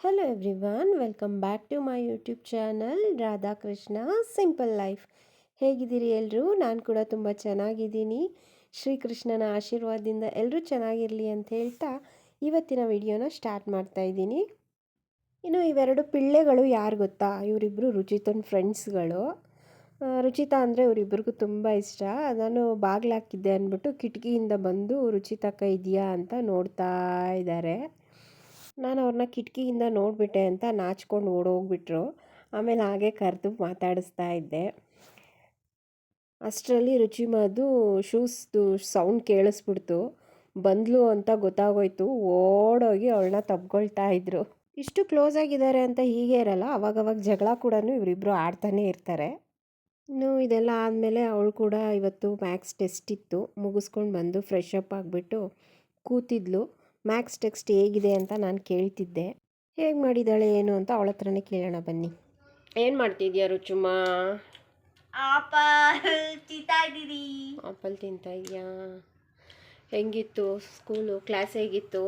Hello everyone welcome back to my YouTube channel Radhakrishna simple life ಹೇಗಿದ್ದೀರಿ ಎಲ್ಲರೂ ನಾನು ಕೂಡ ತುಂಬ ಚೆನ್ನಾಗಿದ್ದೀನಿ. ಶ್ರೀಕೃಷ್ಣನ ಆಶೀರ್ವಾದದಿಂದ ಎಲ್ಲರೂ ಚೆನ್ನಾಗಿರಲಿ ಅಂತ ಹೇಳ್ತಾ ಇವತ್ತಿನ ವಿಡಿಯೋನ ಸ್ಟಾರ್ಟ್ ಮಾಡ್ತಾ ಇದ್ದೀನಿ. ಇನ್ನು ಇವೆರಡು ಪಿಳ್ಳೆಗಳು ಯಾರು ಗೊತ್ತಾ? ಇವರಿಬ್ಬರು ರುಚಿತನ ಫ್ರೆಂಡ್ಸ್ಗಳು ರುಚಿತಾ ಅಂದರೆ ಇವರಿಬ್ಬರಿಗೂ ತುಂಬ ಇಷ್ಟ. ನಾನು ಬಾಗ್ಲಾಕಿದ್ದೆ ಅಂದ್ಬಿಟ್ಟು ಕಿಟಕಿಯಿಂದ ಬಂದು ರುಚಿತಕ್ಕ ಇದೆಯಾ ಅಂತ ನೋಡ್ತಾ ಇದ್ದಾರೆ ನಾನು ಅವ್ರನ್ನ ಕಿಟಕಿಯಿಂದ ನೋಡಿಬಿಟ್ಟೆ ಅಂತ ನಾಚ್ಕೊಂಡು ಓಡೋಗ್ಬಿಟ್ರು. ಆಮೇಲೆ ಹಾಗೆ ಕರೆದು ಮಾತಾಡಿಸ್ತಾ ಇದ್ದೆ. ಅಷ್ಟರಲ್ಲಿ ರುಚಿ ಮಾದು ಶೂಸ್ದು ಸೌಂಡ್ ಕೇಳಿಸ್ಬಿಡ್ತು. ಬಂದ್ಲು ಅಂತ ಗೊತ್ತಾಗೋಯ್ತು. ಓಡೋಗಿ ಅವಳನ್ನ ತಪ್ಕೊಳ್ತಾ ಇದ್ರು. ಇಷ್ಟು ಕ್ಲೋಸ್ ಆಗಿದ್ದಾರೆ ಅಂತ ಹೀಗೆ ಇರಲ್ಲ. ಅವಾಗವಾಗ ಜಗಳ ಕೂಡ ಇವರಿಬ್ಬರು ಆಡ್ತಾನೆ ಇರ್ತಾರೆ. ಇನ್ನು ಇದೆಲ್ಲ ಆದಮೇಲೆ ಅವಳು ಕೂಡ ಇವತ್ತು ಮ್ಯಾಕ್ಸ್ ಟೆಸ್ಟ್ ಇತ್ತು. ಮುಗಿಸ್ಕೊಂಡು ಬಂದು ಫ್ರೆಶ್ ಅಪ್ ಆಗಿಬಿಟ್ಟು ಕೂತಿದ್ಲು. ಮ್ಯಾಕ್ಸ್ ಟೆಕ್ಸ್ಟ್ ಹೇಗಿದೆ ಅಂತ ನಾನು ಕೇಳ್ತಿದ್ದೆ. ಹೇಗೆ ಮಾಡಿದ್ದಾಳೆ ಏನು ಅಂತ ಅವಳ ಹತ್ರನೇ ಕೇಳೋಣ ಬನ್ನಿ. ಏನು ಮಾಡ್ತಿದ್ಯಾ ರುಚುಮ್ಮ ಆಪಲ್ ತಿಂತಾ ಇದ್ದೀರಿ. ಆಪಲ್ ತಿಂತಾ ಇದೆಯಾ? ಹೆಂಗಿತ್ತು ಸ್ಕೂಲು? ಕ್ಲಾಸ್ ಹೇಗಿತ್ತು?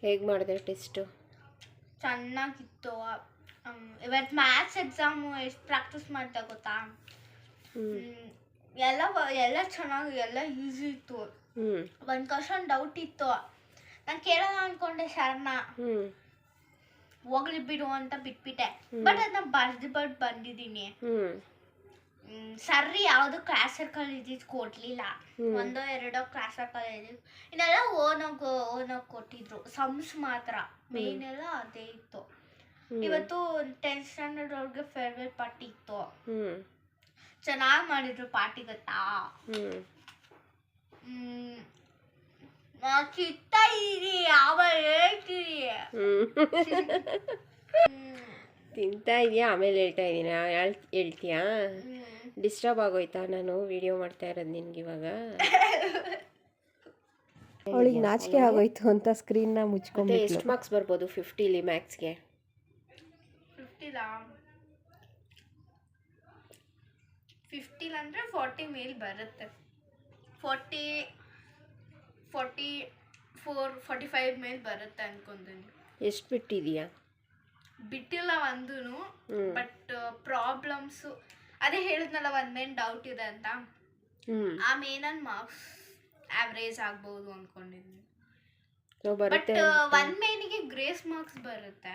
ಹೇಗೆ ಮಾಡಿದೆ ಟೆಸ್ಟು? ಚೆನ್ನಾಗಿತ್ತು. ಇವತ್ತು ಮ್ಯಾಥ್ಸ್ ಎಕ್ಸಾಮು ಎಷ್ಟು ಪ್ರಾಕ್ಟೀಸ್ ಮಾಡ್ತಾ ಗೊತ್ತಾ? ಎಲ್ಲ ಎಲ್ಲ ಚೆನ್ನಾಗಿ ಎಲ್ಲ ಈಸಿ ಇತ್ತು. ಒಂದು ಕ್ವಶನ್ ಡೌಟ್ ಇತ್ತು. ನಾನು ಕೇಳಲ್ಲ ಅನ್ಕೊಂಡೆ ಹ್ಞೂ ಹೋಗ್ಲಿ ಬಿಡು ಅಂತ ಬಿಟ್ಬಿಟ್ಟೆ. ಬಟ್ ಅದನ್ನ ಬರ್ದು ಬರ್ದು ಬಂದಿದ್ದೀನಿ. ಸರ್ರಿ ಯಾವುದು ಕ್ಲಾಸ್ ಸರ್ಕಲ್ ಇದ್ದಿದ್ದು ಕೊಡ್ಲಿಲ್ಲ. ಒಂದೋ ಎರಡೋ ಕ್ಲಾಸ್ ಸರ್ಕಲ್ ಇದ್ದಿದ್ದು ಇನ್ನೆಲ್ಲ ಓನಾಗ ಓನಾಗ ಕೊಟ್ಟಿದ್ರು. ಸಮ್ಸ್ ಮಾತ್ರ. ಮೇನ್ ಎಲ್ಲ ಅದೇ ಇತ್ತು. ಇವತ್ತು ಟೆಂತ್ ಸ್ಟ್ಯಾಂಡರ್ಡ್ ಅವ್ರಿಗೆ ಫೇರ್ವೆಲ್ ಪಾರ್ಟಿ ಇತ್ತು. ಚೆನ್ನಾಗಿ ಮಾಡಿದ್ರು ಪಾರ್ಟಿ ಗೊತ್ತಾ? ಚಿತ್ತ ಆಮೇಲೆ ಹೇಳ್ತೀನಿ. ತಿಂತಾ ಇದೆಯಾ ಆಮೇಲೆ ಹೇಳ್ತಾ ಇದ್ದೀನಿ ಹೇಳ್ ಹೇಳ್ತೀಯಾ ಡಿಸ್ಟರ್ಬ್ ಆಗೋಯ್ತಾ ನಾನು ವಿಡಿಯೋ ಮಾಡ್ತಾ ಇರೋದು ನಿನ್ಗೆ ಇವಾಗ. ಅವಳಿಗೆ ನಾಚಿಕೆ ಆಗೋಯ್ತು ಅಂತ ಸ್ಕ್ರೀನ್ನ ಮುಚ್ಕೊಂಡು ಎಷ್ಟು ಮಾರ್ಕ್ಸ್ ಬರ್ಬೋದು? ಫಿಫ್ಟಿಲಿ ಮ್ಯಾಕ್ಸ್ಗೆ ಫಿಫ್ಟಿಲ ಫಿಫ್ಟಿಲ್ ಅಂದರೆ ಫೋರ್ಟಿ ಮೇಲ್ ಬರುತ್ತೆ. Forty forty four forty five ಮೇಲ್ ಬರುತ್ತೆ ಅನ್ಕೊಂತೀನಿ. ಎಷ್ಟು ಬಿಟ್ಟಿದೀಯಾ? ಬಿಟ್ಟಿಲ್ಲ ಒಂದೂ. ಬಟ್ ಪ್ರಾಬ್ಲಮ್ಸು ಅದೇ ಹೇಳಿದ್ನಲ್ಲ ಒಂದು ಮೇನ್ ಡೌಟ್ ಇದೆ ಅಂತ. ಆ ಮೇನಲ್ಲಿ ಮಾರ್ಕ್ಸ್ ಆವ್ರೇಜ್ ಆಗ್ಬೋದು ಅನ್ಕೊಂಡಿದ್ವಿ ಬಟ್ ಒನ್ ಮೇನಿಗೆ ಗ್ರೇಸ್ ಮಾರ್ಕ್ಸ್ ಬರುತ್ತೆ.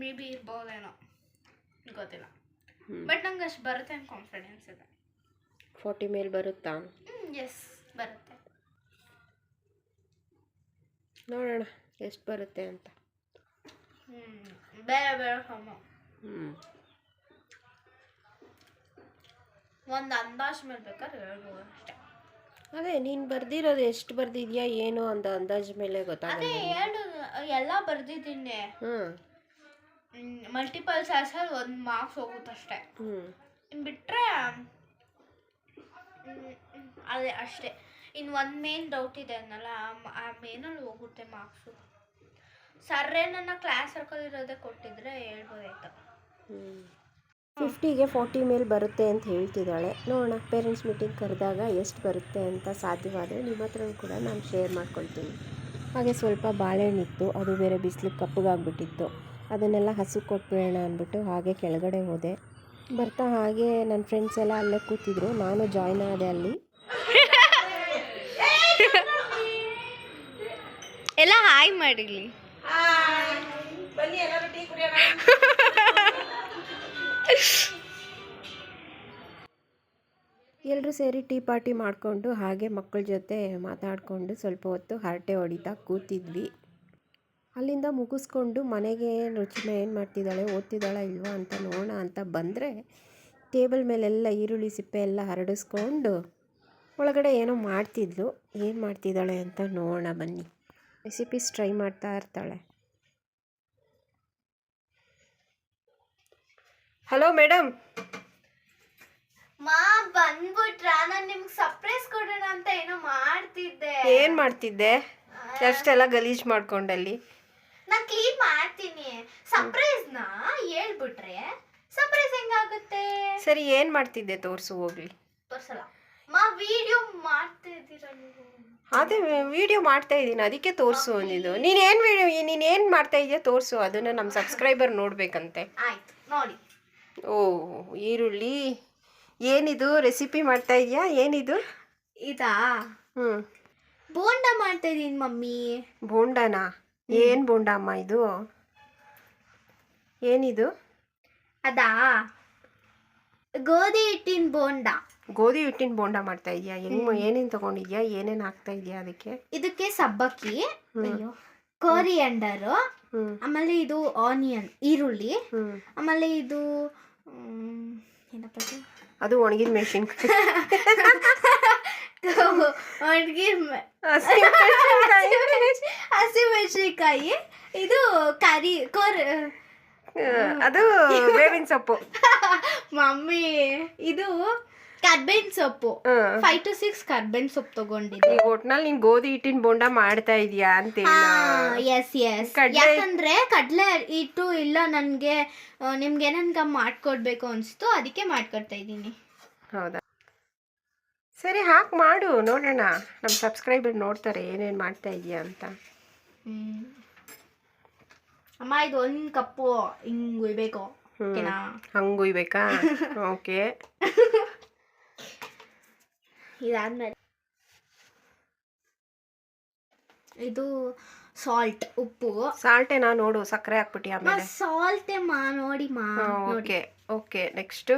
ಮೇ ಬಿ ಇರ್ಬೋದೇನೋ. ಗೊತ್ತಿಲ್ಲ. ಬಟ್ ನಂಗೆ ಅಷ್ಟು ಬರುತ್ತೆ ಅಂತ ಕಾನ್ಫಿಡೆನ್ಸ್ ಇದೆ. ಫಾರ್ಟಿ ಮೇಲೆ ಬರುತ್ತಾ? ಎಸ್ ಬರುತ್ತೆ. ನೋಡೋಣ ಎಷ್ಟು ಬರುತ್ತೆ ಅಂತ. ಬೇರೆ ಬೇರೆ ಹ್ಞೂ ಒಂದು ಅಂದಾಜು ಮೇಲೆ ಬೇಕಾದ್ರೆ ಹೇಳ್ಬೋದು ಅಷ್ಟೇ. ಅದೇ ನೀನು ಬರ್ದಿರೋದು ಎಷ್ಟು ಬರ್ದಿದ್ಯಾ ಏನು ಅಂತ ಅಂದಾಜು ಮೇಲೆ ಅದೇ ಗೊತ್ತಾಗಲ್ಲ ಎಲ್ಲ ಬರ್ದಿದ್ದೀನಿ. ಹ್ಞೂ ಮಲ್ಟಿಪಲ್ ಚಾಯ್ಸಲ್ಲಿ ಒಂದು ಮಾರ್ಕ್ಸ್ ಹೋಗುತ್ತಷ್ಟೇ ಹ್ಞೂ ಬಿಟ್ಟರೆ ಅದೇ ಅಷ್ಟೇ. ಇನ್ನು ಒಂದು ಮೇನ್ ಡೌಟ್ ಇದೆ ಅನ್ನಲ್ಲ, ಆ ಮೇನಲ್ಲಿ ಹೋಗುತ್ತೆ ಮಾರ್ಕ್ಸು ಸರ್ರೇ ನನ್ನ ಕ್ಲಾಸ್ ಸರ್ಕಲ್ ಇರೋದೇ ಕೊಟ್ಟಿದ್ರೆ ಹೇಳ್ಬೋದಾಯ್ತು ಫಿಫ್ಟಿಗೆ ಫೋರ್ಟಿ ಮೇಲ್ ಬರುತ್ತೆ ಅಂತ ಹೇಳ್ತಿದ್ದಾಳೆ. ನೋಡೋಣ ಪೇರೆಂಟ್ಸ್ ಮೀಟಿಂಗ್ ಕರೆದಾಗ ಎಷ್ಟು ಬರುತ್ತೆ ಅಂತ ಸಾಧ್ಯವಾದರೆ ನಿಮ್ಮ ಹತ್ರ ಕೂಡ ನಾನು ಶೇರ್ ಮಾಡ್ಕೊಳ್ತೀನಿ. ಹಾಗೆ ಸ್ವಲ್ಪ ಬಾಳೆಹಣ್ಣಿತ್ತು ಅದು ಬೇರೆ ಬಿಸಿಲು ಕಪ್ಪಗಾಗ್ಬಿಟ್ಟಿತ್ತು. ಅದನ್ನೆಲ್ಲ ಹಸು ಕೊಟ್ಬಿಡೋಣ ಅಂದ್ಬಿಟ್ಟು ಹಾಗೆ ಕೆಳಗಡೆ ಹೋದೆ. ಬರ್ತಾ ಹಾಗೆ ನನ್ನ ಫ್ರೆಂಡ್ಸ್ ಎಲ್ಲ ಅಲ್ಲೇ ಕೂತಿದ್ರು. ನಾನು ಜಾಯ್ನ್ ಆದೆ ಅಲ್ಲಿ. ಎಲ್ಲ ಹಾಯ್ ಮಾಡಿರ್ಲಿ. ಎಲ್ಲರೂ ಸೇರಿ ಟೀ ಪಾರ್ಟಿ ಮಾಡಿಕೊಂಡು ಹಾಗೆ ಮಕ್ಕಳ ಜೊತೆ ಮಾತಾಡಿಕೊಂಡು ಸ್ವಲ್ಪ ಹೊತ್ತು ಹರಟೆ ಹೊಡಿತಾ ಕೂತಿದ್ವಿ. ಅಲ್ಲಿಂದ ಮುಗಿಸ್ಕೊಂಡು ಮನೆಗೆ ರುಚಿನ ಏನು ಮಾಡ್ತಿದ್ದಾಳೆ, ಓದ್ತಿದ್ದಾಳೆ ಇಲ್ವಾ ಅಂತ ನೋಡೋಣ ಅಂತ ಬಂದರೆ ಟೇಬಲ್ ಮೇಲೆಲ್ಲ ಈರುಳ್ಳಿ ಸಿಪ್ಪೆ ಎಲ್ಲ ಹರಡಿಸ್ಕೊಂಡು ಒಳಗಡೆ ಏನೋ ಮಾಡ್ತಿದ್ಲು. ಏನು ಮಾಡ್ತಿದ್ದಾಳೆ ಅಂತ ನೋಡೋಣ ಬನ್ನಿ. ರೆಸಿಪೀಸ್ ಟ್ರೈ ಮಾಡ್ತಾ ಇರ್ತಾಳೆ. ಹಲೋ ಮೇಡಮ್ ಮಾ ಬಂದ್ಬಿಟ್ರಾ? ನಾನು ನಿಮ್ಗೆ ಸರ್ಪ್ರೈಸ್ ಕೊಡೋಣ ಅಂತ ಏನೋ ಮಾಡ್ತಿದ್ದೆ. ಏನು ಮಾಡ್ತಿದ್ದೆ? ಅಷ್ಟೆಲ್ಲ ಗಲೀಜು ಮಾಡ್ಕೊಂಡಲ್ಲಿ ನಾನು ಕ್ಲೀನ್ ಮಾಡ್ತೀನಿ. ಸರ್ಪ್ರೈಸ್ನ ಹೇಳ್ಬಿಟ್ರೆ? ಸರ್ಪ್ರೈಸ್ ಹೆಂಗಾಗುತ್ತೆ? ಸರಿ ಏನು ಮಾಡ್ತಿದ್ದೆ? ತೋರಿಸು ಹೋಗ್ಲಿ. ತೋರಿಸಲ್ಲ. ಮಾ ವಿಡಿಯೋ ಮಾಡ್ತಿದ್ದೀರ ನೀವು? ಅದೇ ವಿಡಿಯೋ ಮಾಡ್ತಾ ಇದ್ದೀನಿ ಅದಕ್ಕೆ ತೋರಿಸು ಅಂದಿದ್ದು. ನೀನೇನು ವಿಡಿಯೋ ನೀನೇನು ಮಾಡ್ತಾ ಇದೆಯಾ ತೋರಿಸು ಅದನ್ನು ನಮ್ಮ ಸಬ್ಸ್ಕ್ರೈಬರ್ ನೋಡಬೇಕಂತೆ. ಆಯ್ತು ನೋಡಿ. ಓ ಈರುಳ್ಳಿ. ಏನಿದು ರೆಸಿಪಿ ಮಾಡ್ತಾ ಇದೆಯಾ? ಏನಿದು? ಇದಾ? ಹ್ಞೂ ಬೋಂಡ ಮಾಡ್ತಾ ಇದ್ದೀನಿ ಮಮ್ಮಿ. ಬೋಂಡನಾ? ಏನು ಬೋಂಡ ಅಮ್ಮ ಇದು? ಏನಿದು? ಅದಾ? ಗೋಧಿ ಹಿಟ್ಟಿನ ಬೋಂಡ. ಗೋಧಿ ಹಿಟ್ಟಿನ ಬೋಂಡ ಮಾಡ್ತಾ ಇದೀಯಾ ಹೆಂಗ್ ಏನೇನು ತಗೊಂಡಿದ್ಯಾ ಏನೇನ್ ಹಾಕ್ತಾ ಇದೆಯಾ ಅದಕ್ಕೆ? ಇದಕ್ಕೆ ಸಬ್ಬಕ್ಕಿ ಅಯ್ಯೋ ಕೋರಿಯಂಡರು ಆಮೇಲೆ ಇದು ಆನಿಯನ್ ಈರುಳ್ಳಿ ಆಮೇಲೆ ಇದು ಏನಪ್ಪ ಅದು? ಒಣಗಿದ ಮೆಣಸಿನ್ಕಾಯಿ. ಹಸಿ ಮೆಣಸಿನಕಾಯಿ. ಇದು ಕರಿ ಕೋರ್ ಅದು ಬೇವಿನ ಸೊಪ್ಪು. ಮಮ್ಮಿ ಇದು ಕರ್ಬೇವಿನ ಸೊಪ್ಪು. ಫೈವ್ ಟು ಸಿಕ್ಸ್ ಕರ್ಬೇವಿನ ಸೊಪ್ಪು ತಗೊಂಡಿದ್ದೆ. ಈಗ ಒಟ್ನಲ್ಲಿ ನೀನ್ ಗೋಧಿ ಹಿಟ್ಟಿನ ಬೋಂಡ ಮಾಡ್ತಾ ಇದೀಯಾ ಅಂತ ಎಸ್ ಎಸ್ ಯಾಕಂದ್ರೆ ಕಡಲೆ ಹಿಟ್ಟು ಇಲ್ಲ ನನಗೆ ನಿಮ್ಗೆ ಏನನ್ಗ ಮಾಡ್ಕೊಡ್ಬೇಕು ಅನ್ಸ್ತು ಅದಕ್ಕೆ ಮಾಡ್ಕೊಡ್ತಾ ಇದ್ದೀನಿ. ಹೌದಾ? ಸರಿ ಹಾಕ್ ಮಾಡು ನೋಡೋಣ. ನಮ್ಮ ಸಬ್ಸ್ಕ್ರೈಬರ್ ನೋಡ್ತಾರೆ ಏನೇನು ಮಾಡ್ತಾ ಇದೀಯಾ ಅಂತ. ಅಮ್ಮ ಇದು ಒಂದು ಕಪ್ಪು ಹಿಂಗ್ ಉಯ್ಬೇಕು. ಓಕೆನಾ ಹಂಗು ಇಬೇಕಾ ಓಕೆ ಇದಾದ್ಮೇಲೆ ಇದು ಸಾಲ್ಟ್ ಉಪ್ಪು ಸಾಲ್ಟ್ ನಾ ನೋಡು ಸಕ್ಕರೆ ಹಾಕ್ಬಿಟ್ಟಿ ಆಮೇಲೆ. ಸಾಲ್ಟೇ ಮಾ ನೋಡಿ ಮಾ ಓಕೆ ಓಕೆ ನೆಕ್ಸ್ಟ್.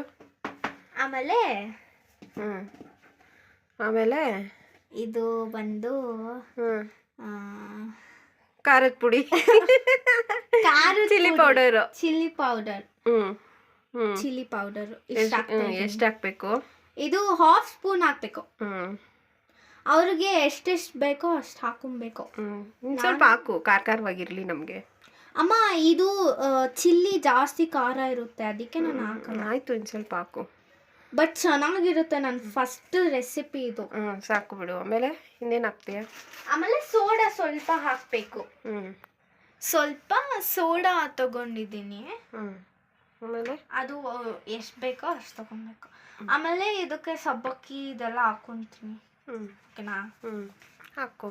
ಆಮೇಲೆ ಹ್ಮ್. ಆಮೇಲೆ? ಇದು ಬಂದು ಖಾರದ ಪುಡಿ. ಖಾರದ ಚಿಲ್ಲಿ ಪೌಡರ್. Chilli powder. ಹ್ಮ್ ಚಿಲ್ಲಿ ಪೌಡರ್. ಎಷ್ಟು ಹಾಕ್ಬೇಕು? ಇದು ಹಾಫ್ ಸ್ಪೂನ್ ಹಾಕ್ಬೇಕು. ಹ್ಮ್. ಅವ್ರಿಗೆ ಎಷ್ಟೆಷ್ಟು ಬೇಕೋ ಅಷ್ಟು ಹಾಕೊಬೇಕು ಸ್ವಲ್ಪ ಹಾಕು. ಖಾರ ಖಾರವಾಗಿರ್ಲಿ ನಮ್ಗೆ. ಅಮ್ಮ ಇದು ಚಿಲ್ಲಿ ಜಾಸ್ತಿ ಖಾರ ಇರುತ್ತೆ. ಅದಕ್ಕೆ ನಾನು ಹಾಕಲ್ಲ. ಆಯ್ತು ಇನ್ ಸ್ವಲ್ಪ ಹಾಕು. ಬಟ್ ಚೆನ್ನಾಗಿರುತ್ತೆ ನನ್ನ ಫಸ್ಟ್ ರೆಸಿಪಿ ಇದು. ಸಾಕು ಬಿಡು. ಆಮೇಲೆ ಇನ್ನೇನು ಹಾಕ್ತೀಯ? ಆಮೇಲೆ ಸೋಡಾ ಸ್ವಲ್ಪ ಹಾಕಬೇಕು. ಹ್ಮ್. ಸ್ವಲ್ಪ ಸೋಡಾ ತಗೊಂಡಿದ್ದೀನಿ. ಆಮೇಲೆ? ಅದು ಎಷ್ಟು ಬೇಕೋ ಅಷ್ಟು ತಗೊಬೇಕು. ಆಮೇಲೆ ಇದಕ್ಕೆ ಸಬ್ಬಕ್ಕಿ ಇದೆಲ್ಲ ಹಾಕೊಂತೀನಿ. ಓಕೆನಾ? ಹಾಕು.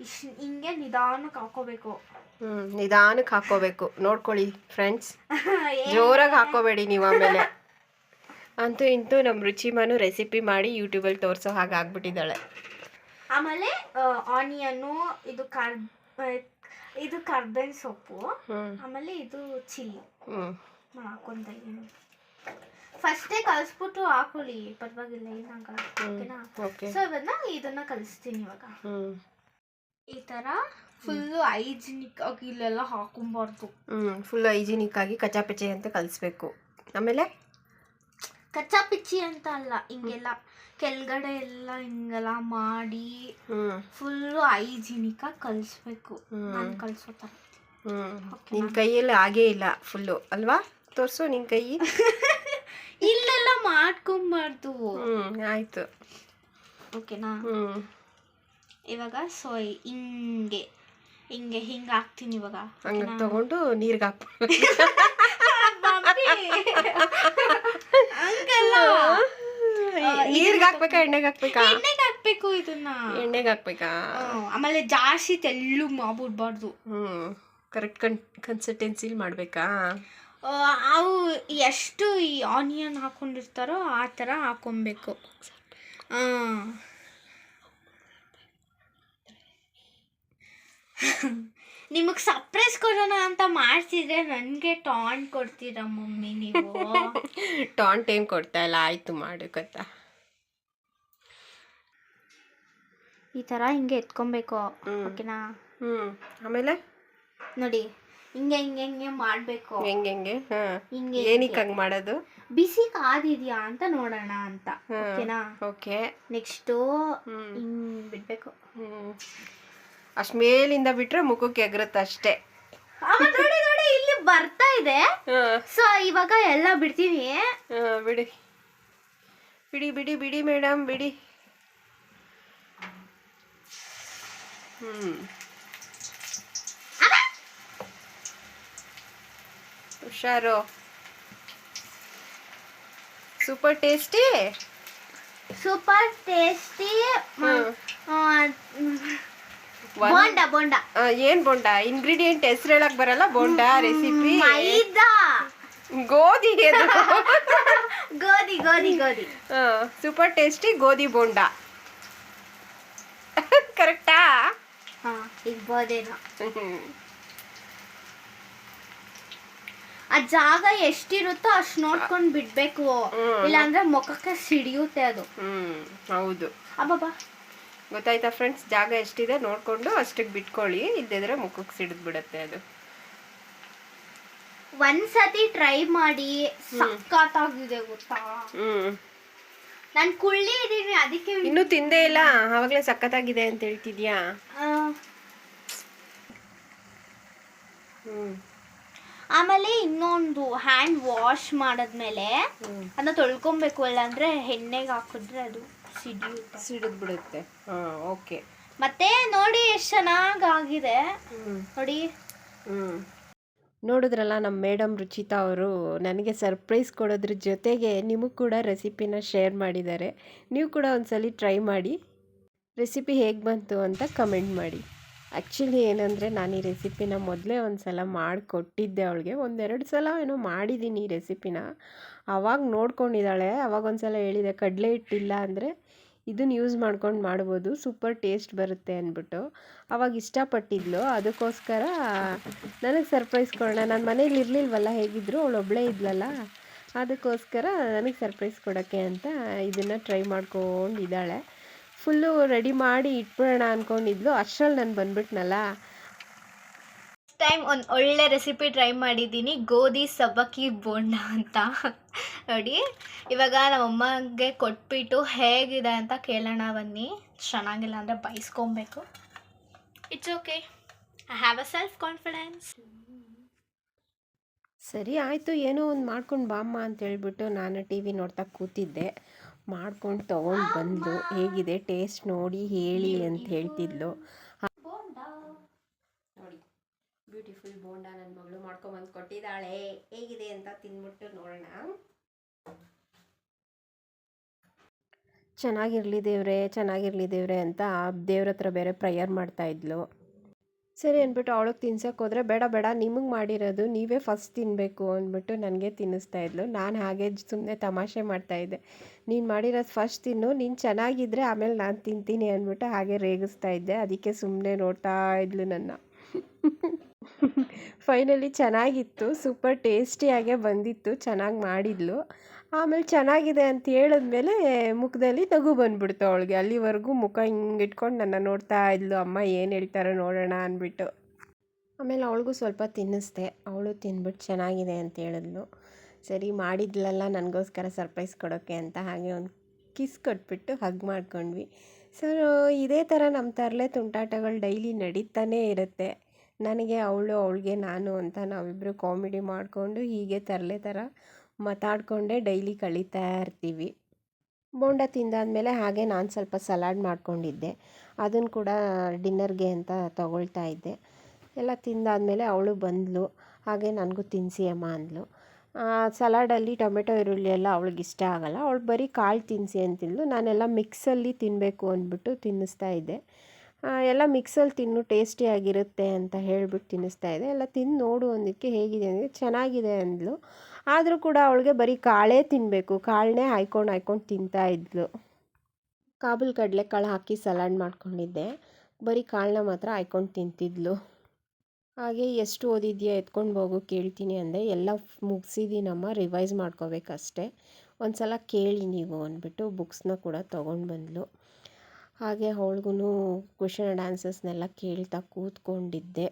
ಇಶ್ ಹಿಂಗೆ ನಿಧಾನಕ್ಕೆ ಹಾಕೋಬೇಕು. ಹ್ಮ್. ನಿಧಾನಕ್ಕೆ ಹಾಕೋಬೇಕು. ನೋಡ್ಕೊಳ್ಳಿ ಫ್ರೆಂಡ್ಸ್ ಜೋರಾಗಿ ಹಾಕೋಬೇಡಿ ನೀವು ಆಮೇಲೆ. ಅಂತೂ ಇಂತೂ ನಮ್ಮ ರುಚಿಮಾನು ರೆಸಿಪಿ ಮಾಡಿ ಯೂಟ್ಯೂಬಲ್ಲಿ ತೋರಿಸೋ ಹಾಗೆ ಆಗ್ಬಿಟ್ಟಿದ್ದಾಳೆ. ಆಮೇಲೆ ಆನಿಯನ್ನು ಇದು ಕರ್ ಇದು ಕರ್ಬೇವಿನ ಸೊಪ್ಪು ಆಮೇಲೆ ಇದು ಚಿಲ್ಲಿ. ಹಾಕೊಂತ ಫಸ್ಟೇ ಕಲಿಸ್ಬಿಟ್ಟು ಹಾಕೊಳ್ಳಿ ಪರವಾಗಿಲ್ಲ ಏನಾಗಲ್ಲ. ಓಕೆನಾ? ಓಕೆ. ಸೊ ಇವನ್ನ ಇದನ್ನ ಕಲಿಸ್ತೀನಿ ಇವಾಗ. ಈ ತರ ಫುಲ್ಲು ಹೈಜಿನಿಕ್ ಆಗಿ ಇಲ್ಲೆಲ್ಲ ಹಾಕೊಂಬಾರ್ದು. ಫುಲ್ ಹೈಜಿನಿಕ್ ಆಗಿ ಕಚಾಪಚೆ ಅಂತ ಕಲಿಸ್ಬೇಕು. ಆಮೇಲೆ ಕಚ್ಚಾ ಪಿಚ್ಚಿ ಅಂತ ಅಲ್ಲ ಹಿಂಗೆಲ್ಲ ಕೆಳಗಡೆ ಎಲ್ಲ ಹಿಂಗೆಲ್ಲ ಮಾಡಿ ಫುಲ್ ಫುಲ್ಲು ಹೈಜಿನಿಕ್ ಆಗಿ ಕಲಿಸ್ಬೇಕು. ನಾನು ಕಲಿಸೋ ಥರ ಹ್ಮ್ Okay, ನಿನ್ ಕೈಯಲ್ಲಿ ಆಗೇ ಇಲ್ಲ ಫುಲ್ಲು ಅಲ್ವಾ ತೋರಿಸು ನಿನ್ ಕೈ ಇಲ್ಲೆಲ್ಲ ಮಾಡ್ಕೊಂಬಾರ್ದು ಆಯಿತು ಆಯ್ತು ಓಕೆನಾ ಇವಾಗ ಸೊ ಹಿಂಗೆ ಹಿಂಗೆ ಹಿಂಗೆ ಹಾಕ್ತೀನಿ ಇವಾಗ ಹಂಗೆ ತಗೊಂಡು ನೀರಿಗೆ ಹಾಕ್ ಹಂಗಲ್ಲ ನೀರ್ಗ್ ಹಾಕ್ಬೇಕಾ ಎಣ್ಣೆಗೆ ಹಾಕ್ಬೇಕಾ? ಎಣ್ಣೆಗೆ ಹಾಕ್ಬೇಕು ಇದನ್ನ. ಎಣ್ಣೆಗೆ ಹಾಕ್ಬೇಕಾ? ಹ್ಮ್. ಆಮೇಲೆ ಜಾಸ್ತಿ ತೆಳ್ಳು ಮಾಡ್ಬಿಡ್ಬಾರ್ದು ಹ್ಮ್ ಕರೆಕ್ಟ್ ಕನ್ ಕನ್ಸಿಸ್ಟೆನ್ಸಿಲಿ ಮಾಡಬೇಕಾ? ಆ, ಅವು ಎಷ್ಟು ಈ ಆನಿಯನ್ ಹಾಕೊಂಡಿರ್ತಾರೋ ಆ ಥರ ಹಾಕೊಬೇಕು ನಿಮಗೆ ಸರ್ಪ್ರೈಸ್ ಕೊಡೋಣ ಅಂತ ಮಾಡ್ತಿದ್ರೆ ನನಗೆ ಟಾನ್ ಕೊಡ್ತೀರಾ ಮಮ್ಮಿ ನೀವು? ಟಾನ್ ಟೈಮ್ ಕೊಡ್ತಾ ಇಲ್ಲ ಆಯ್ತು ಮಾಡು ಗೊತ್ತಾ? ಈ ಥರ ಹಿಂಗೆ ಎತ್ಕೊಬೇಕು ಹ್ಮ್. ಓಕೆನಾ? ಹ್ಮ್. ಆಮೇಲೆ? ನೋಡಿ ಹಿಂಗೆ ಹಿಂಗೆ ಹಿಂಗೆ ಮಾಡಬೇಕು. ಹೆಂಗೆ ಹೆಂಗೆ? ಹಿಂಗೆ ಏನಕ್ಕೆ ಹಂಗೆ ಮಾಡೋದು? ಬಿಸಿ ಕಾದಿದ್ಯಾ ಅಂತ ನೋಡೋಣ ಅಂತ ಓಕೆನಾ? ಓಕೆ. ನೆಕ್ಸ್ಟು ಹ್ಮ್. ಹಿಂಗೆ ಬಿಡಬೇಕು. ಹ್ಮ್. ಅಷ್ಟ್ ಮೇಲಿಂದ ಬಿಟ್ರೆ ಮುಖಕ್ಕೆ ಎಗರುತ್ತೆ ಅಷ್ಟೇ. ನೋಡಿ ನೋಡಿ ಇಲ್ಲಿ ಬರ್ತಾ ಇದೆ. ಸೊ ಇವಾಗ ಎಲ್ಲ ಬಿಡ್ತೀನಿ. ಬಿಡಿ. ಬಿಡಿ ಬಿಡಿ ಬಿಡಿ ಮೇಡಮ್ ಬಿಡಿ. ಹ್ಮ್. ಹುಷಾರು. Super tasty? Super tasty. Bonda bonda ಏನ್ ಬೋಂಡ ಇಂಗ್ರೀಡಿಯೆಂಟ್ ಹೆಸರು ಹೇಳಕ್ ಬರಲ್ಲ. ಬೋಂಡ ರೆಸಿಪಿ ಮೈದಾ. ಗೋಧಿ ಗೋಧಿ ಗೋಧಿ ಗೋಧಿ. ಸೂಪರ್ ಟೇಸ್ಟಿ ಗೋಧಿ ಬೋಂಡ ಕರೆಕ್ಟಾ ಇರ್ಬೋದೇನೋ ಆ ಜಾಗ ಎಷ್ಟಿರುತ್ತೋ ಅಷ್ಟು ನೋಡ್ಕೊಂಡು ಬಿಡ್ಬೇಕು. ಇಲ್ಲಾಂದ್ರೆ ಮುಖಕ್ಕೆ ಸಿಡಿಯುತ್ತೆ ಅದು. ಹೌದು. ಅಬ್ಬಬ್ಬಾ. ಗೊತ್ತಾಯ್ತಾ ಫ್ರೆಂಡ್ಸ್ ಜಾಗ ಎಷ್ಟಿದೆ ನೋಡ್ಕೊಂಡು ಅಷ್ಟಕ್ಕೆ ಬಿಟ್ಕೊಳ್ಳಿ. ಇಲ್ಲದಿದ್ರೆ ಮುಖಕ್ಕೆ ಸಿಡಿದು ಬಿಡುತ್ತೆ ಅದು. ಒಂದ್ಸತಿ ಟ್ರೈ ಮಾಡಿ ಸಕ್ಕತ್ತಾಗಿದೆ ಗೊತ್ತಾ? ಹ್ಮ್. ನಾನು ಕುಳ್ಳಿ ಇದೀನಿ ಅದಕ್ಕೆ ಇನ್ನೂ ತಿಂದೇ ಇಲ್ಲ. ಆವಾಗಲೇ ಸಖತ್ತಾಗಿದೆ ಅಂತ ಹೇಳ್ತಿದ್ಯಾ? ಆಮೇಲೆ ಇನ್ನೊಂದು ಹ್ಯಾಂಡ್ ವಾಶ್ ಮಾಡಿದ್ಮೇಲೆ ಅದನ್ನ ತೊಳ್ಕೊಬೇಕು ಅಲ್ಲ ಅಂದ್ರೆ ಎಣ್ಣೆಗೆ ಹಾಕಿದ್ರೆ ಅದು. ಸಿಡಿಯುತ್ತೆ? ಸಿಡಿದ್ ಬಿಡುತ್ತೆ. ಹಾ ಓಕೆ. ಮತ್ತೆ ನೋಡಿ ಎಷ್ಟು ಚೆನ್ನಾಗಾಗಿದೆ. ನೋಡಿ. ಹ್ಮ್. ನೋಡಿದ್ರಲ್ಲ ನಮ್ಮ ಮೇಡಮ್ ರುಚಿತಾ ಅವರು ನನಗೆ ಸರ್ಪ್ರೈಸ್ ಕೊಡೋದ್ರ ಜೊತೆಗೆ ನಿಮಗೂ ಕೂಡ ರೆಸಿಪಿನ ಶೇರ್ ಮಾಡಿದ್ದಾರೆ. ನೀವು ಕೂಡ ಒಂದ್ಸಲಿ ಟ್ರೈ ಮಾಡಿ. ರೆಸಿಪಿ ಹೇಗೆ ಬಂತು ಅಂತ ಕಮೆಂಟ್ ಮಾಡಿ. ಆ್ಯಕ್ಚುಲಿ ಏನಂದರೆ ನಾನು ಈ ರೆಸಿಪಿನ ಮೊದಲೇ ಒಂದು ಸಲ ಮಾಡಿಕೊಟ್ಟಿದ್ದೆ ಅವಳಿಗೆ. ಒಂದೆರಡು ಸಲ ಏನೋ ಮಾಡಿದ್ದೀನಿ ಈ ರೆಸಿಪಿನ. ಆವಾಗ ನೋಡ್ಕೊಂಡಿದ್ದಾಳೆ. ಆವಾಗ ಒಂದು ಸಲ ಹೇಳಿದೆ, ಕಡಲೆ ಹಿಟ್ಟಿಲ್ಲ ಅಂದರೆ ಇದನ್ನು ಯೂಸ್ ಮಾಡ್ಕೊಂಡು ಮಾಡ್ಬೋದು. ಸೂಪರ್ ಟೇಸ್ಟ್ ಬರುತ್ತೆ ಅಂದ್ಬಿಟ್ಟು. ಅವಾಗ ಇಷ್ಟಪಟ್ಟಿದ್ಲು. ಅದಕ್ಕೋಸ್ಕರ ನನಗೆ ಸರ್ಪ್ರೈಸ್ ಕೊಡೋಣ. ನಾನು ಮನೇಲಿ ಇರಲಿಲ್ವಲ್ಲ, ಹೇಗಿದ್ರು? ಅವಳು ಒಬ್ಬಳೇ ಇದ್ಲಲ್ಲ. ಅದಕ್ಕೋಸ್ಕರ ನನಗೆ ಸರ್ಪ್ರೈಸ್ ಕೊಡೋಕ್ಕೆ ಅಂತ ಇದನ್ನು ಟ್ರೈ ಮಾಡ್ಕೊಂಡಿದ್ದಾಳೆ. ಫುಲ್ಲು ರೆಡಿ ಮಾಡಿ ಇಟ್ಬಿಡೋಣ ಅಂದ್ಕೊಂಡಿದ್ಲು ಅಷ್ಟರಲ್ಲಿ ನಾನು ಬಂದ್ಬಿಟ್ನಲ್ಲ. ಟೈಮ್ ಒಂದು ಒಳ್ಳೆ ರೆಸಿಪಿ ಟ್ರೈ ಮಾಡಿದ್ದೀನಿ. ಗೋಧಿ ಸಬ್ಬಕ್ಕಿ ಬೋಂಡ ಅಂತ. ನೋಡಿ ಇವಾಗ ನಮ್ಮಮ್ಮಗೆ ಕೊಟ್ಬಿಟ್ಟು ಹೇಗಿದೆ ಅಂತ ಕೇಳೋಣ ಬನ್ನಿ. ಚೆನ್ನಾಗಿಲ್ಲ ಅಂದರೆ ಬೈಸ್ಕೊಬೇಕು. It's okay I have a self confidence ಸರಿ ಆಯಿತು. ಏನೋ ಒಂದು ಮಾಡ್ಕೊಂಡು ಬಾಮ್ಮ ಅಂತ ಹೇಳ್ಬಿಟ್ಟು ನಾನು ಟಿ ವಿ ನೋಡ್ತಾ ಕೂತಿದ್ದೆ. ಮಾಡ್ಕೊಂಡು ತೊಗೊಂಡು ಬಂದ್ಲು. ಹೇಗಿದೆ ಟೇಸ್ಟ್ ನೋಡಿ ಹೇಳಿ ಅಂತ ಹೇಳ್ತಿದ್ಲು. ನೋಡಿ ಬ್ಯೂಟಿಫುಲ್ ಬೋಂಡ ನನ್ನ ಮಗಳು ಮಾಡ್ಕೊಂಬಂದು ಕೊಟ್ಟಿದ್ದಾಳೆ. ಹೇಗಿದೆ ಅಂತ ತಿಂದ್ಬಿಟ್ಟು ನೋಡೋಣ. ಚೆನ್ನಾಗಿರಲಿ ದೇವ್ರೆ ಚೆನ್ನಾಗಿರಲಿ ದೇವ್ರೆ ಅಂತ ದೇವ್ರ ಹತ್ರ ಬೇರೆ ಪ್ರೇಯರ್ ಮಾಡ್ತಾ ಇದ್ಲು. ಸರಿ ಅಂದ್ಬಿಟ್ಟು ಅವಳಿಗೆ ತಿನ್ಸಕ್ಕೆ ಹೋದರೆ, ಬೇಡ ಬೇಡ, ನಿಮಗೆ ಮಾಡಿರೋದು ನೀವೇ ಫಸ್ಟ್ ತಿನ್ನಬೇಕು ಅಂದ್ಬಿಟ್ಟು ನನಗೆ ತಿನ್ನಿಸ್ತಾ ಇದ್ಲು. ನಾನು ಹಾಗೆ ಸುಮ್ಮನೆ ತಮಾಷೆ ಮಾಡ್ತಾ ಇದ್ದೆ. ನೀನು ಮಾಡಿರೋದು ಫಸ್ಟ್ ತಿನ್ನು, ನೀನು ಚೆನ್ನಾಗಿದ್ದರೆ ಆಮೇಲೆ ನಾನು ತಿಂತೀನಿ ಅಂದ್ಬಿಟ್ಟು ಹಾಗೆ ರೇಗಿಸ್ತಾ ಇದ್ದೆ. ಅದಕ್ಕೆ ಸುಮ್ಮನೆ ನೋಡ್ತಾ ಇದ್ಲು ನನ್ನ. ಫೈನಲಿ ಚೆನ್ನಾಗಿತ್ತು ಸೂಪರ್ ಟೇಸ್ಟಿಯಾಗೆ ಬಂದಿತ್ತು, ಚೆನ್ನಾಗಿ ಮಾಡಿದ್ಲು. ಆಮೇಲೆ ಚೆನ್ನಾಗಿದೆ ಅಂತ ಹೇಳಿದ್ಮೇಲೆ ಮುಖದಲ್ಲಿ ನಗು ಬಂದ್ಬಿಡ್ತು ಅವಳಿಗೆ. ಅಲ್ಲಿವರೆಗೂ ಮುಖ ಹಿಂಗೆ ಇಟ್ಕೊಂಡು ನನ್ನ ನೋಡ್ತಾ ಇದ್ಲು. ಅಮ್ಮ ಏನು ಹೇಳ್ತಾರೋ ನೋಡೋಣ ಅಂದ್ಬಿಟ್ಟು. ಆಮೇಲೆ ಅವಳಿಗೂ ಸ್ವಲ್ಪ ತಿನ್ನಿಸ್ದೆ. ಅವಳು ತಿಂದ್ಬಿಟ್ಟು ಚೆನ್ನಾಗಿದೆ ಅಂತ ಹೇಳಿದ್ಲು. ಸರಿ ಮಾಡಿದ್ಲಲ್ಲ, ನನಗೋಸ್ಕರ ಸರ್ಪ್ರೈಸ್ ಕೊಡೋಕ್ಕೆ ಅಂತ ಹಾಗೆ ಒಂದು ಕಿಸ್ ಕೊಟ್ಬಿಟ್ಟು ಹಗ್ ಮಾಡ್ಕೊಂಡ್ವಿ. ಸೊ ಇದೇ ಥರ ನಮ್ಮ ತರಲೆ ತುಂಟಾಟಗಳು ಡೈಲಿ ನಡೀತಾನೇ ಇರುತ್ತೆ. ನನಗೆ ಅವಳು ಅವಳಿಗೆ ನಾನು ಅಂತ ನಾವಿಬ್ಬರು ಕಾಮಿಡಿ ಮಾಡಿಕೊಂಡು ಹೀಗೆ ತರಲೆ ಥರ ಮಾತಾಡಿಕೊಂಡೇ ಡೈಲಿ ಕಳೀತಾ ಇರ್ತೀವಿ. ಬೋಂಡ ತಿಂದಾದ್ಮೇಲೆ ಹಾಗೆ ನಾನು ಸ್ವಲ್ಪ ಸಲಾಡ್ ಮಾಡ್ಕೊಂಡಿದ್ದೆ. ಅದನ್ನು ಕೂಡ ಡಿನ್ನರ್ಗೆ ಅಂತ ತಗೊಳ್ತಾ ಇದ್ದೆ. ಎಲ್ಲ ತಿಂದಾದಮೇಲೆ ಅವಳು ಬಂದಳು ಹಾಗೆ ನನಗೂ ತಿನ್ನಿಸಿ ಅಮ್ಮ ಅಂದಳು ಸಲಾಡಲ್ಲಿ ಟೊಮೆಟೊ ಈರುಳ್ಳಿ ಎಲ್ಲ ಅವಳಿಗೆ ಇಷ್ಟ ಆಗಲ್ಲ. ಅವಳು ಬರೀ ಕಾಳು ತಿನ್ನಿಸಿ ಅಂತಿದ್ಲು ನಾನೆಲ್ಲ ಮಿಕ್ಸಲ್ಲಿ ತಿನ್ನಬೇಕು ಅಂದ್ಬಿಟ್ಟು ತಿನ್ನಿಸ್ತಾ ಇದ್ದೆ. ಎಲ್ಲ ಮಿಕ್ಸಲ್ಲಿ ತಿನ್ನು ಟೇಸ್ಟಿಯಾಗಿರುತ್ತೆ ಅಂತ ಹೇಳ್ಬಿಟ್ಟು ತಿನ್ನಿಸ್ತಾ ಇದ್ದೆ. ಎಲ್ಲ ತಿಂದು ನೋಡು ಅಂದಕ್ಕೆ ಹೇಗಿದೆ ಅಂದರೆ ಚೆನ್ನಾಗಿದೆ ಅಂದ್ಲು. ಆದರೂ ಕೂಡ ಅವಳಿಗೆ ಬರೀ ಕಾಳೇ ತಿನ್ನಬೇಕು ಕಾಳನ್ನೇ ಹಾಯ್ಕೊಂಡು ಹಾಯ್ಕೊಂಡು ತಿಂತಾ ಇದ್ಲು. ಕಡಲೆ ಕಾಳು ಹಾಕಿ ಸಲಾಡ್ ಮಾಡ್ಕೊಂಡಿದ್ದೆ. ಬರೀ ಕಾಳನ್ನ ಮಾತ್ರ ಹಾಯ್ಕೊಂಡು ತಿಂತಿದ್ಲು. ಹಾಗೆ ಎಷ್ಟು ಓದಿದ್ಯಾ ಎತ್ಕೊಂಡು ಹೋಗು ಕೇಳ್ತೀನಿ ಅಂದರೆ ಎಲ್ಲ ಮುಗಿಸಿದ್ದೀನಮ್ಮ ರಿವೈಸ್ ಮಾಡ್ಕೋಬೇಕಷ್ಟೆ. ಒಂದು ಸಲ ಕೇಳಿ ನೀವು ಅಂದ್ಬಿಟ್ಟು ಬುಕ್ಸ್ನ ಕೂಡ ತೊಗೊಂಡು ಬಂದಳು ಹಾಗೆ ಅವಳಿಗೂ ಕ್ವಶನ್ ಆ್ಯಂಡ್ ಆನ್ಸರ್ಸ್ನೆಲ್ಲ ಕೇಳ್ತಾ ಕೂತ್ಕೊಂಡಿದ್ದೆ.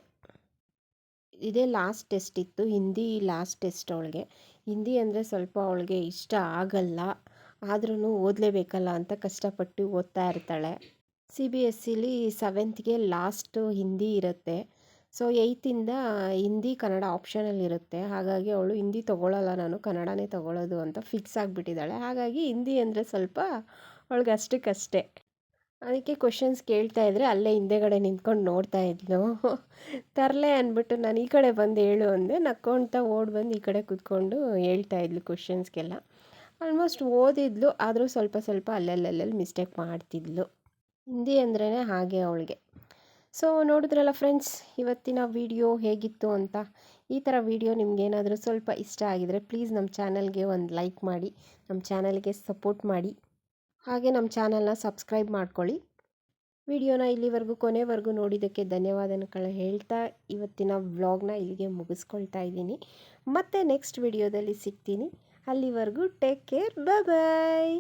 ಇದೇ ಲಾಸ್ಟ್ ಟೆಸ್ಟ್ ಇತ್ತು. ಹಿಂದಿ ಲಾಸ್ಟ್ ಟೆಸ್ಟ್ ಅವಳಿಗೆ. ಹಿಂದಿ ಅಂದರೆ ಸ್ವಲ್ಪ ಅವಳಿಗೆ ಇಷ್ಟ ಆಗಲ್ಲ. ಆದ್ರೂ ಓದಲೇಬೇಕಲ್ಲ ಅಂತ ಕಷ್ಟಪಟ್ಟು ಓದ್ತಾ ಇರ್ತಾಳೆ. ಸಿ ಬಿ ಎಸ್ ಸಿಲಿ ಸೆವೆಂತ್ಗೆ ಲಾಸ್ಟು ಹಿಂದಿ ಇರುತ್ತೆ. ಸೊ ಏಯ್ತಿಂದ ಹಿಂದಿ, ಕನ್ನಡ ಆಪ್ಷನಲ್ಲಿ ಇರುತ್ತೆ. ಹಾಗಾಗಿ ಅವಳು ಹಿಂದಿ ತೊಗೊಳ್ಳಲ್ಲ ನಾನು, ಕನ್ನಡನೇ ತೊಗೊಳ್ಳೋದು ಅಂತ ಫಿಕ್ಸ್ ಆಗಿಬಿಟ್ಟಿದ್ದಾಳೆ. ಹಾಗಾಗಿ ಹಿಂದಿ ಅಂದರೆ ಸ್ವಲ್ಪ ಅವಳಿಗೆ ಅಷ್ಟಕ್ಕಷ್ಟೇ. ಅದಕ್ಕೆ ಕ್ವಶನ್ಸ್ ಕೇಳ್ತಾ ಇದ್ದರೆ ಅಲ್ಲೇ ಹಿಂದೆಗಡೆ ನಿಂತ್ಕೊಂಡು ನೋಡ್ತಾ ಇದ್ಲು. ತರಲೆ ಅಂದ್ಬಿಟ್ಟು ನಾನು ಈ ಕಡೆ ಬಂದು ಹೇಳು ಅಂದೆ. ನಕ್ಕೊಳ್ತಾ ಓಡಿ ಬಂದು ಈ ಕಡೆ ಕೂತ್ಕೊಂಡು ಹೇಳ್ತಾ ಇದ್ಲು ಕ್ವಶನ್ಸ್ಗೆಲ್ಲ ಆಲ್ಮೋಸ್ಟ್ ಓದಿದ್ಲು, ಆದರೂ ಸ್ವಲ್ಪ ಸ್ವಲ್ಪ ಅಲ್ಲಲ್ಲಲ್ಲಿ ಮಿಸ್ಟೇಕ್ ಮಾಡ್ತಿದ್ಲು. ಹಿಂದಿ ಅಂದ್ರೇ ಹಾಗೆ ಅವಳಿಗೆ. ಸೊ ನೋಡಿದ್ರಲ್ಲ ಫ್ರೆಂಡ್ಸ್ ಇವತ್ತಿನ ವಿಡಿಯೋ ಹೇಗಿತ್ತು ಅಂತ? ಈ ಥರ ವಿಡಿಯೋ ನಿಮಗೇನಾದರೂ ಸ್ವಲ್ಪ ಇಷ್ಟ ಆಗಿದರೆ ಪ್ಲೀಸ್ ನಮ್ಮ ಚಾನಲ್ಗೆ ಒಂದು ಲೈಕ್ ಮಾಡಿ ನಮ್ಮ ಚಾನಲ್ಗೆ ಸಪೋರ್ಟ್ ಮಾಡಿ. ಹಾಗೆ ನಮ್ಮ ಚಾನಲ್ನ ಸಬ್ಸ್ಕ್ರೈಬ್ ಮಾಡ್ಕೊಳ್ಳಿ. ವಿಡಿಯೋನ ಇಲ್ಲಿವರೆಗೂ ಕೊನೆವರೆಗೂ ನೋಡಿದ್ದಕ್ಕೆ ಧನ್ಯವಾದಗಳು ಹೇಳ್ತಾ ಇವತ್ತಿನ ವ್ಲಾಗ್ನ ಇಲ್ಲಿಗೆ ಮುಗಿಸ್ಕೊಳ್ತಾ ಇದ್ದೀನಿ. ಮತ್ತೆ ನೆಕ್ಸ್ಟ್ ವಿಡಿಯೋದಲ್ಲಿ ಸಿಗ್ತೀನಿ. ಅಲ್ಲಿವರೆಗೂ ಟೇಕ್ ಕೇರ್. ಬಾಯ್